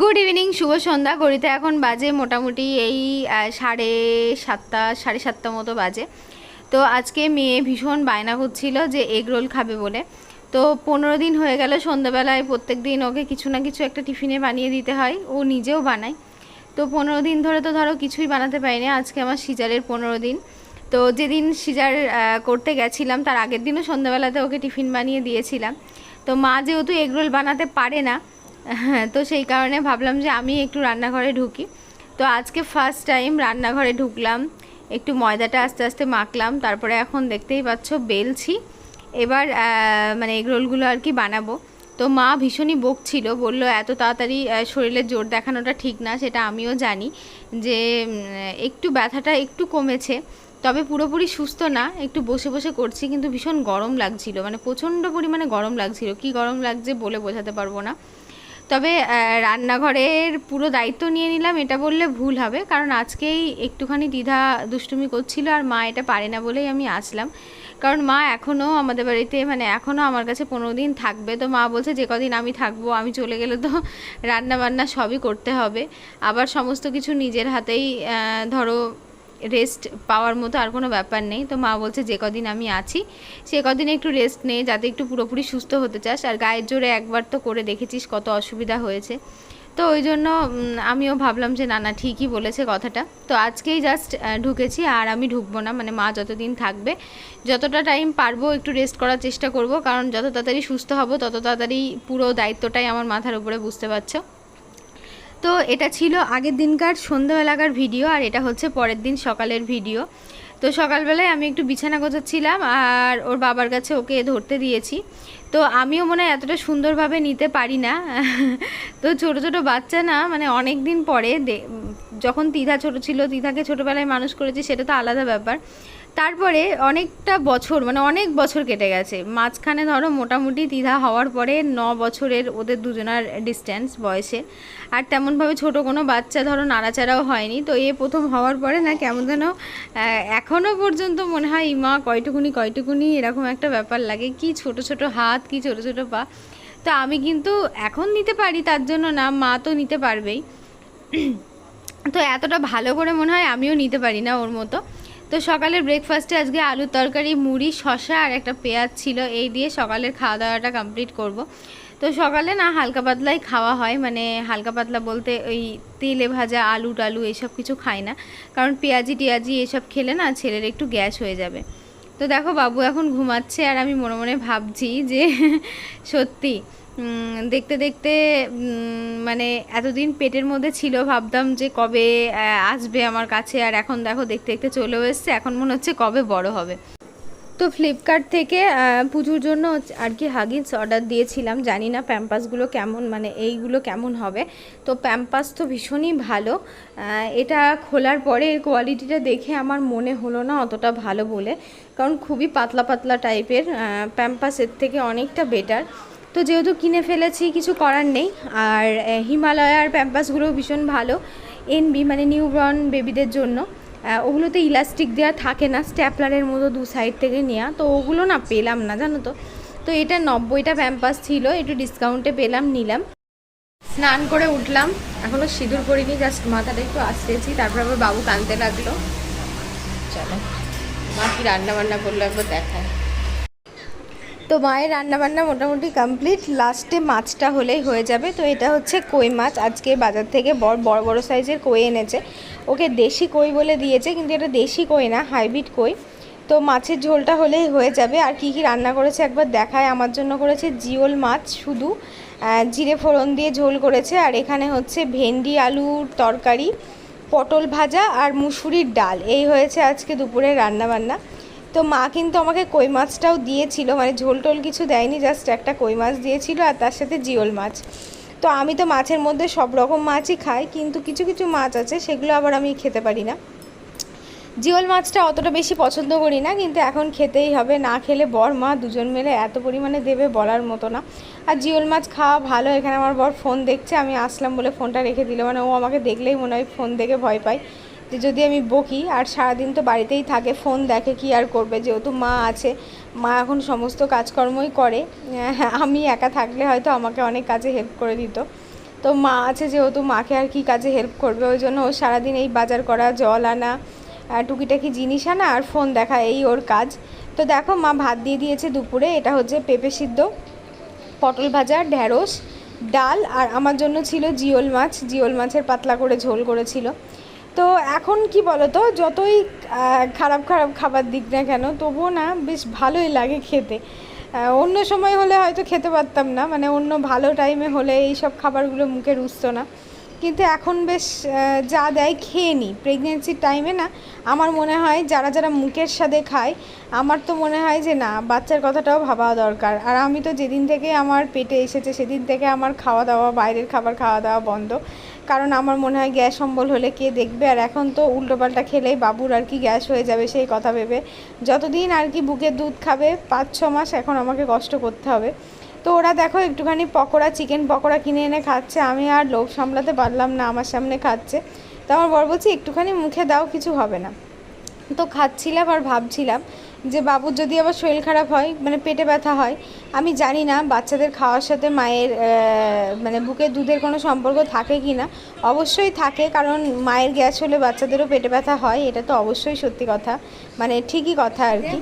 Good evening শুভ সন্ধ্যা। ঘড়িতে এখন বাজে মোটামুটি এই সাড়ে সাতটা সাড়ে সাতটা মতো বাজে। তো আজকে মেয়ে ভীষণ বায়না করছিল যে এগ রোল খাবে বলে। তো পনেরো দিন হয়ে গেল সন্ধ্যাবেলায় প্রত্যেক দিন ওকে কিছু না কিছু একটা টিফিনে বানিয়ে দিতে হয়। ও নিজেও বানায়। তো পনেরো দিন ধরে তো ধরো কিছুই বানাতে পারিনি। আজকে আমার সিজারের পনেরো দিন। তো যেদিন সিজার করতে গেছিলাম, তার আগের দিনও সন্ধ্যাবেলাতে ওকে টিফিন বানিয়ে দিয়েছিলাম। তো মা যেহেতু এগরোল বানাতে পারে না তো সেই কারণে ভাবলাম যে আমি একটু রান্নাঘরে ঢুকি। তো আজকে ফার্স্ট টাইম রান্নাঘরে ঢুকলাম একটু ময়দাটা আস্তে আস্তে মাখলাম তারপরে এখন দেখতেই পাচ্ছ বেলছি। এবার মানে এগরোলগুলো আর কি বানাবো। তো মা ভীষণই বকছিল বলল এত তাড়াতাড়ি আহ, শরীরের জোর দেখানোটা ঠিক না সেটা আমিও জানি যে একটু ব্যথাটা একটু কমেছে তবে পুরোপুরি সুস্থ না একটু বসে বসে করছি কিন্তু ভীষণ গরম লাগছিল। মানে প্রচণ্ড পরিমাণে গরম লাগছিল। কি গরম লাগছে বলে বোঝাতে পারব না। তবে রান্নাঘরের পুরো দায়িত্ব নিয়ে নিলাম, এটা বললে ভুল হবে। কারণ আজকেই একটুখানি দ্বিধা দুষ্টুমি করছিল আর মা এটা পারে না বলেই আমি আসলাম। কারণ মা এখনও আমাদের বাড়িতে মানে এখনও আমার কাছে পনেরো দিন থাকবে। তো মা বলছে, যে কদিন আমি থাকব, আমি চলে গেলে তো রান্না বান্না সবই করতে হবে। আবার সমস্ত কিছু নিজের হাতেই ধরো রেস্ট পাওয়ার মতো আর কোনো ব্যাপার নেই। তো মা বলছে, যে কদিন আমি আছি, সে কদিন একটু রেস্ট নেই যাতে একটু পুরোপুরি সুস্থ হতে চাস। আর গায়ের জোরে একবার তো করে দেখেছিস কত অসুবিধা হয়েছে। তো ওই জন্য আমিও ভাবলাম যে, না না, ঠিকই বলেছে কথাটা। তো আজকেই জাস্ট ঢুকেছি, আর আমি ঢুকবো না। মানে মা যতদিন থাকবে, যতটা টাইম পারব একটু রেস্ট করার চেষ্টা করব। কারণ যত তাড়াতাড়ি সুস্থ হব, তত তাড়াতাড়ি পুরো দায়িত্বটাই আমার মাথার উপরে, বুঝতে পারছ? তো এটা ছিল আগের দিনকার সন্ধ্যাবেলাকার ভিডিও আর এটা হচ্ছে পরের দিন সকালের ভিডিও। তো সকালবেলায় আমি একটু বিছানা গোছাচ্ছিলাম আর ওর বাবার কাছে ওকে ধরতে দিয়েছি। তো আমিও মনে হয় এতটা সুন্দরভাবে নিতে পারি না। তো ছোট ছোট বাচ্চা না মানে অনেক দিন পরে যখন তিধা ছোট ছিল তিধাকে ছোটোবেলায় মানুষ করেছি, সেটা তো আলাদা ব্যাপার। তারপরে অনেকটা বছর মানে অনেক বছর কেটে গেছে। মাঝখানে ধরো মোটামুটি দ্বিধা হওয়ার পরে ন বছরের ওদের দুজনার ডিস্ট্যান্স বয়সে। আর তেমনভাবে ছোট কোনো বাচ্চা ধরো নাড়াচাড়াও হয়নি। তো এ প্রথম হওয়ার পরে না কেমন যেন এখনও পর্যন্ত মনে হয়, ইমা, কয়টুকুনি কয়টুকুনি? এরকম একটা ব্যাপার লাগে। কি ছোট ছোট হাত, কি ছোট ছোট পা। তো আমি কিন্তু এখন নিতে পারি, তার জন্য না, মা তো নিতে পারবেই। তো এতটা ভালো করে মনে হয় আমিও নিতে পারি না ওর মতো। তো সকালের ব্রেকফাস্টে আজকে আলুর তরকারি, মুড়ি, শসা আর একটা পেঁয়াজ ছিল। এই দিয়ে সকালের খাওয়া দাওয়াটা কমপ্লিট করব। তো সকালে না হালকা পাতলাই খাওয়া হয়। মানে হালকা পাতলা বলতে ওই তেলে ভাজা আলু টালু এসব কিছু খাই না। কারণ পেঁয়াজি টিয়াজি এসব খেলে না ছেলের একটু গ্যাস হয়ে যাবে। তো দেখো বাবু এখন ঘুমাচ্ছে আর আমি মনে মনে ভাবছি যে সত্যি দেখতে দেখতে মানে এতদিন পেটের মধ্যে ছিল, ভাবতাম যে কবে আসবে আমার কাছে। আর এখন দেখো, দেখতে দেখতে চলেও এসছে। এখন মনে হচ্ছে কবে বড় হবে। তো ফ্লিপকার্ট থেকে পুজোর জন্য আর কি হাগিস অর্ডার দিয়েছিলাম। জানি না প্যাম্পাসগুলো কেমন মানে এইগুলো কেমন হবে। তো প্যাম্পাস তো ভীষণই ভালো। এটা খোলার পরে এর কোয়ালিটিটা দেখে আমার মনে হলো না অতটা ভালো বলে। কারণ খুবই পাতলা পাতলা টাইপের প্যাম্পাসের থেকে অনেকটা বেটার তো যেহেতু কিনে ফেলেছি, কিছু করার নেই। আর হিমালয়ার প্যাম্পাসগুলো ভীষণ ভালো। এনবি মানে নিউবর্ন বেবিদের জন্য। ওগুলোতে ইলাস্টিক দেওয়া থাকে না, স্ট্যাপলারের মতো দু সাইড থেকে নেওয়া তো ওগুলো না পেলাম না, জানো তো। তো এটা নব্বইটা প্যাম্পাস ছিল, একটু ডিসকাউন্টে পেলাম, নিলাম। স্নান করে উঠলাম। এখনও সিঁদুর করিনি জাস্ট মাথাটা একটু আসতেছি তারপর আবার বাবু কানতে লাগল। চলো, মা কি রান্না বান্না করল একবার দেখায়। তো মায়ের রান্নাবান্না মোটামুটি কমপ্লিট লাস্টে মাছটা হলেই হয়ে যাবে। তো এটা হচ্ছে কই মাছ। আজকে বাজার থেকে বড় বড় বড় সাইজের কই এনেছে। ওকে দেশি কই বলে দিয়েছে, কিন্তু এটা দেশি কই না হাইব্রিড কই। তো মাছের ঝোলটা হলেই হয়ে যাবে। আর কি কি রান্না করেছে একবার দেখায়। আমার জন্য করেছে জিওল মাছ শুধু। জিরে ফোড়ন দিয়ে ঝোল করেছে। আর এখানে হচ্ছে ভেন্ডি আলুর তরকারি, পটল ভাজা আর মুসুরির ডাল। এই হয়েছে আজকে দুপুরে রান্না বান্না তো মা কিন্তু আমাকে কই মাছটাও দিয়েছিল মানে ঝোল টোল কিছু দেয়নি জাস্ট একটা কই মাছ দিয়েছিল আর তার সাথে জিওল মাছ। তো আমি তো মাছের মধ্যে সব রকম মাছই খাই, কিন্তু কিছু কিছু মাছ আছে সেগুলো আবার আমি খেতে পারি না। জিওল মাছটা অতটা বেশি পছন্দ করি না, কিন্তু এখন খেতেই হবে, না খেলে বর, মা দুজন মিলে এত পরিমাণে দেবে বলার মতো না। আর জিওল মাছ খাওয়া ভালো, এখানে আমার বর ফোন দেখছে, আমি আসলাম বলে ফোনটা রেখে দিল মানে ও আমাকে দেখলেই মনে হয় ফোন দেখে ভয় পায়। যে যদি আমি বকি আর সারাদিন তো বাড়িতেই থাকে ফোন দেখে কি আর করবে? যেহেতু মা আছে মা এখন সমস্ত কাজকর্মই করে হ্যাঁ, আমি একা থাকলে হয়তো আমাকে অনেক কাজে হেল্প করে দিত। তো মা আছে যেহেতু মাকে আর কি কাজে হেল্প করবে? ওই জন্য ও সারাদিন এই বাজার করা জল আনা টুকিটাকি জিনিস আনা আর ফোন দেখা এই ওর কাজ। তো দেখো মা ভাত দিয়ে দিয়েছে দুপুরে এটা হচ্ছে পেঁপে সিদ্ধ পটল ভাজা ঢ্যাঁড়স ডাল আর আমার জন্য ছিল জিওল মাছ। জিওল মাছের পাতলা করে ঝোল করেছিল। তো এখন কি বলো তো যতই খারাপ খারাপ খাবার দিক না কেন, তবুও না বেশ ভালোই লাগে খেতে। অন্য সময় হলে হয়তো খেতে পারতাম না মানে অন্য ভালো টাইমে হলে এই সব খাবারগুলো মুখে রুচত না। কিন্তু এখন বেশ যা দেয় খেয়ে নিই। প্রেগনেন্সির টাইমে না, আমার মনে হয় যারা যারা মুখের সাথে খায়, আমার তো মনে হয় যে না, বাচ্চার কথাটাও ভাবা দরকার। আর আমি তো যেদিন থেকে আমার পেটে এসেছে, সেদিন থেকে আমার খাওয়া দাওয়া, বাইরের খাবার খাওয়া দাওয়া বন্ধ। কারণ আমার মনে হয় গ্যাস অম্বল হলে কে দেখবে? আর এখন তো উল্টোপাল্টা খেলেই বাবুর আর কি গ্যাস হয়ে যাবে সেই কথা ভেবে। যতদিন আর কি বুকের দুধ খাবে, পাঁচ ছ মাস এখন আমাকে কষ্ট করতে হবে। তো ওরা দেখো একটুখানি পকোড়া চিকেন পকোড়া কিনে এনে খাচ্ছে। আমি আর লোভ সামলাতে পারলাম না, আমার সামনে খাচ্ছে। তো আমার বর বলছি, একটুখানি মুখে দাও, কিছু হবে না। তো খাচ্ছিলাম আর ভাবছিলাম যে বাবুর যদি আবার শরীর খারাপ হয় মানে পেটে ব্যথা হয়, আমি জানি না বাচ্চাদের খাওয়ার সাথে মায়ের মানে বুকের দুধের কোনো সম্পর্ক থাকে কি না। অবশ্যই থাকে, কারণ মায়ের গ্যাস হলে বাচ্চাদেরও পেটে ব্যথা হয়, এটা তো অবশ্যই সত্যি কথা মানে ঠিকই কথা আর কি।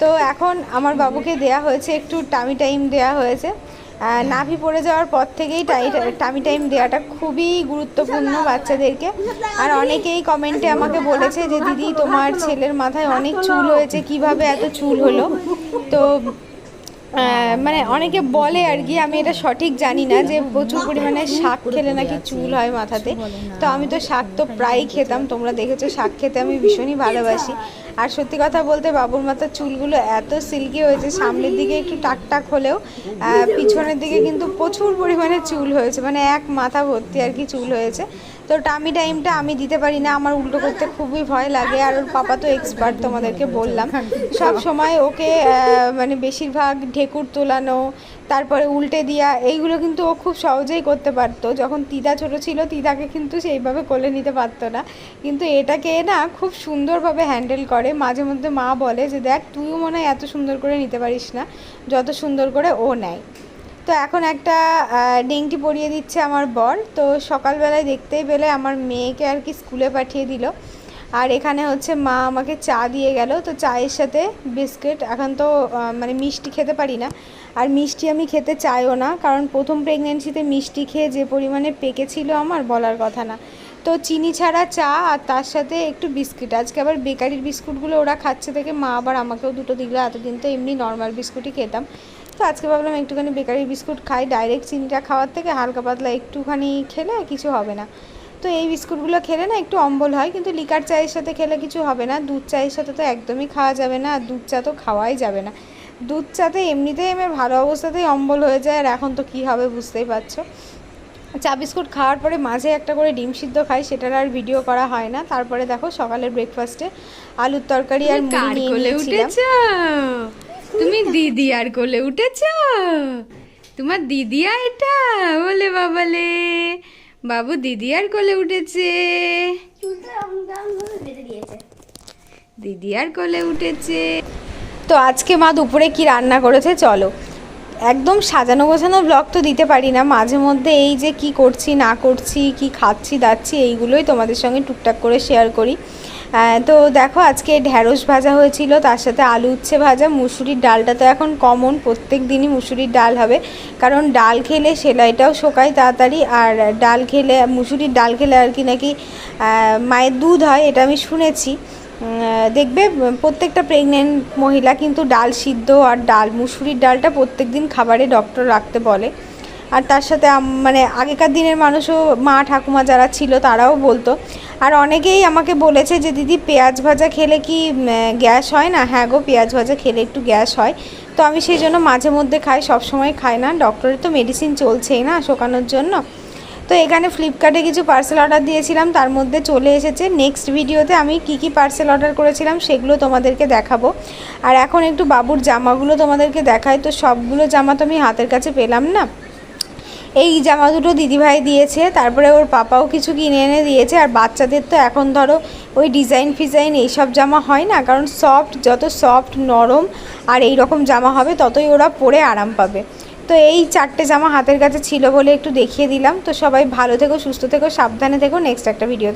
তো এখন আমার বাবুকে দেয়া হয়েছে একটু টামি টাইম দেয়া হয়েছে। নাভি পড়ে যাওয়ার পর থেকেই টাই- টামি টাইম দেওয়াটা খুবই গুরুত্বপূর্ণ বাচ্চাদেরকে। আর অনেকেই কমেন্টে আমাকে বলেছে যে দিদি তোমার ছেলের মাথায় অনেক চুল হয়েছে কীভাবে এত চুল হলো? তো মানে অনেকে বলে আর কি, আমি এটা সঠিক জানি না যে প্রচুর পরিমাণে শাক খেলে নাকি চুল হয় মাথাতে। তো আমি তো শাক তো প্রায়ই খেতাম, তোমরা দেখেছ শাক খেতে আমি ভীষণই ভালোবাসি। আর সত্যি কথা বলতে বাবুর মাথার চুলগুলো এত সিল্কি হয়েছে, সামনের দিকে একটু টাকটাক হলেও পিছনের দিকে কিন্তু প্রচুর পরিমাণে চুল হয়েছে মানে এক মাথা ভর্তি আর কি চুল হয়েছে। তো টামি টাইমটা আমি দিতে পারি না, আমার উল্টো করতে খুবই ভয় লাগে। আর ওর পাপা তো এক্সপার্ট তোমাদেরকে বললাম। সব সময় ওকে মানে বেশিরভাগ ঢেকুর তোলানো, তারপরে উল্টে দেওয়া এইগুলো কিন্তু ও খুব সহজেই করতে পারতো। যখন তিদা ছোট ছিল তিদাকে কিন্তু সেইভাবে কোলে নিতে পারতো না। কিন্তু এটাকে না খুব সুন্দরভাবে হ্যান্ডেল করে। মাঝে মধ্যে মা বলে যে, দেখ, তুইও মনে হয় এত সুন্দর করে নিতে পারিস না, যত সুন্দর করে ও নেয়। তো এখন একটা ডেংটি পরিয়ে দিচ্ছে আমার বর। তো সকালবেলায় দেখতেই পেলে আমার মেয়েকে আর কি স্কুলে পাঠিয়ে দিল। আর এখানে হচ্ছে মা আমাকে চা দিয়ে গেল। তো চায়ের সাথে বিস্কিট, এখন তো মানে মিষ্টি খেতে পারি না। আর মিষ্টি আমি খেতে চাইও না, কারণ প্রথম প্রেগনেন্সিতে মিষ্টি খেয়ে যে পরিমাণে পেকেছিল আমার বলার কথা না। তো চিনি ছাড়া চা আর তার সাথে একটু বিস্কিট। আজকে আবার বেকারির বিস্কুটগুলো ওরা খাচ্ছে থেকে মা আবার আমাকেও দুটো দিল। এতদিন তো এমনি নর্মাল বিস্কুটই খেতাম। তো আজকে ভাবলাম একটুখানি বেকারি বিস্কুট খাই। ডাইরেক্ট চিনিটা খাওয়ার থেকে হালকা পাতলা একটুখানি খেলে কিছু হবে না। তো এই বিস্কুটগুলো খেলে না একটু অম্বল হয় কিন্তু লিকার চায়ের সাথে খেলে কিছু হবে না। দুধ চায়ের সাথে তো একদমই খাওয়া যাবে না আর দুধ চা তো খাওয়াই যাবে না। দুধ চাতে এমনিতেই আমার ভালো অবস্থাতেই অম্বল হয়ে যায় আর এখন তো কী হবে বুঝতেই পারছ। চা বিস্কুট খাওয়ার পরে মাঝে একটা করে ডিম সিদ্ধ খাই সেটার আর ভিডিও করা হয় না। তারপরে দেখো সকালের ব্রেকফাস্টে আলুর তরকারি আর মুড়ি নিয়ে কোলে নিয়েছিলাম। উঠেছ? তুমি দিদি আর কোলে উঠেছ? তোমার দিদিয়া এটা? বলে বাবালে। বাবু দিদি আর কোলে উঠেছে। দিদি আর কোলে উঠেছে। তো আজকে মা দুপুরে কি রান্না করেছে? চলো। একদম সাজানো গোছানো ব্লগ তো দিতে পারি না। মাঝে মধ্যে এই যে কি করছি, না করছি, কি খাচ্ছি, দাচ্ছি, এইগুলোই তোমাদের সঙ্গে টুকটাক করে শেয়ার করি। তো দেখো আজকে ঢ্যাঁড়স ভাজা হয়েছিল, তার সাথে আলু উচ্ছে ভাজা, মুসুরির ডালটা তো এখন কমন প্রত্যেক দিনই মুসুরির ডাল হবে। কারণ ডাল খেলে সেলাইটাও শোকায় তাড়াতাড়ি, আর ডাল খেলে, মুসুরির ডাল খেলে আর কি নাকি মায়ের দুধ হয়, এটা আমি শুনেছি। দেখবে প্রত্যেকটা প্রেগনেন্ট মহিলা কিন্তু ডাল সিদ্ধ আর ডাল, মুসুরির ডালটা প্রত্যেক দিন খাবারে ডক্টর রাখতে বলে। আর তার সাথে মানে আগেকার দিনের মানুষও, মা ঠাকুমা যারা ছিল তারাও বলতো। আর অনেকেই আমাকে বলেছে যে, দিদি, পেঁয়াজ ভাজা খেলে কি গ্যাস হয় না? হ্যাঁ গো, পেঁয়াজ ভাজা খেলে একটু গ্যাস হয়। তো আমি সেই জন্য মাঝে মধ্যে খাই সব সময় খাই না। ডক্টরের তো মেডিসিন চলছেই না শোকানোর জন্য। তো এখানে ফ্লিপকার্টে কিছু পার্সেল অর্ডার দিয়েছিলাম, তার মধ্যে চলে এসেছে। নেক্সট ভিডিওতে আমি কি কি পার্সেল অর্ডার করেছিলাম সেগুলো তোমাদেরকে দেখাবো। আর এখন একটু বাবুর জামাগুলো তোমাদেরকে দেখাই। তো সবগুলো জামা তো আমি হাতের কাছে পেলাম না। এই জামা দুটো দিদিভাই দিয়েছে, তারপরে ওর পাপাও কিছু কিনে এনে দিয়েছে। আর বাচ্চাদের তো এখন ধরো ওই ডিজাইন ফিজাইন এইসব জামা হয় না, কারণ সফট যত সফট নরম আর এই রকম জামা হবে, ততই ওরা পরে আরাম পাবে। তো এই চারটে জামা হাতের কাছে ছিল বলে একটু দেখিয়ে দিলাম। তো সবাই ভালো থেকো, সুস্থ থেকো, সাবধানে থেকো। নেক্সট একটা ভিডিও